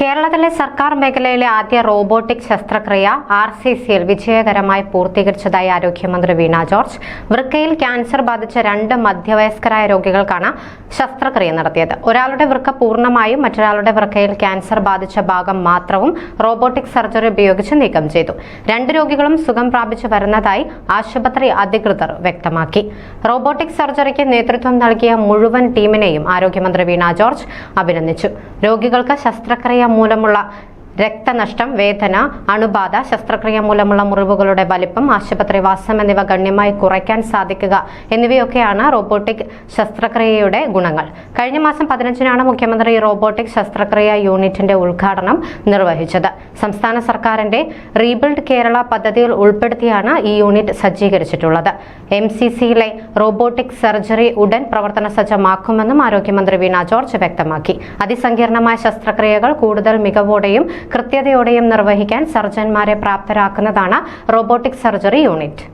കേരളത്തിലെ സർക്കാർ മേഖലയിലെ ആദ്യ റോബോട്ടിക് ശസ്ത്രക്രിയ ആർ സി സിയിൽ വിജയകരമായി പൂർത്തീകരിച്ചതായി ആരോഗ്യമന്ത്രി വീണ ജോർജ്. വൃക്കയിൽ ക്യാൻസർ ബാധിച്ച രണ്ട് മധ്യവയസ്കരായ രോഗികൾക്കാണ് ശസ്ത്രക്രിയ നടത്തിയത്. ഒരാളുടെ വൃക്ക പൂർണമായും മറ്റൊരാളുടെ വൃക്കയിൽ ക്യാൻസർ ബാധിച്ച ഭാഗം മാത്രവും റോബോട്ടിക് സർജറി ഉപയോഗിച്ച് നീക്കം ചെയ്തു. രണ്ട് രോഗികളും സുഖം പ്രാപിച്ചു വരുന്നതായി ആശുപത്രി അധികൃതർ വ്യക്തമാക്കി. റോബോട്ടിക് സർജറിക്ക് നേതൃത്വം നൽകിയ മുഴുവൻ ടീമിനെയും ആരോഗ്യമന്ത്രി വീണ ജോർജ് അഭിനന്ദിച്ചു. രോഗികൾക്ക് ശസ്ത്രക്രിയ മൂലമുള്ള രക്തനഷ്ടം വേദന അണുബാധ ശസ്ത്രക്രിയ മൂലമുള്ള മുറിവുകളുടെ വലിപ്പം ആശുപത്രിവാസം എന്നിവ ഗണ്യമായി കുറയ്ക്കാൻ സാധിക്കുക എന്നിവയൊക്കെയാണ് റോബോട്ടിക് ശസ്ത്രക്രിയയുടെ ഗുണങ്ങൾ. കഴിഞ്ഞ മാസം പതിനഞ്ചിനാണ് മുഖ്യമന്ത്രി റോബോട്ടിക് ശസ്ത്രക്രിയ യൂണിറ്റിന്റെ ഉദ്ഘാടനം നിർവഹിച്ചത്. സംസ്ഥാന സർക്കാരിന്റെ റീബിൽഡ് കേരള പദ്ധതിയിൽ ഉൾപ്പെടുത്തിയാണ് ഈ യൂണിറ്റ് സജ്ജീകരിച്ചിട്ടുള്ളത്. എം സി സിയിലെ റോബോട്ടിക് സർജറി ഉടൻ പ്രവർത്തന സജ്ജമാക്കുമെന്നും ആരോഗ്യമന്ത്രി വീണ ജോർജ് വ്യക്തമാക്കി. അതിസങ്കീർണമായ ശസ്ത്രക്രിയകൾ കൂടുതൽ മികവോടെയും കൃത്യതയോടെയും നിർവഹിക്കാൻ സർജൻമാരെ പ്രാപ്തരാക്കുന്നതാണ് റോബോട്ടിക് സർജറി യൂണിറ്റ്.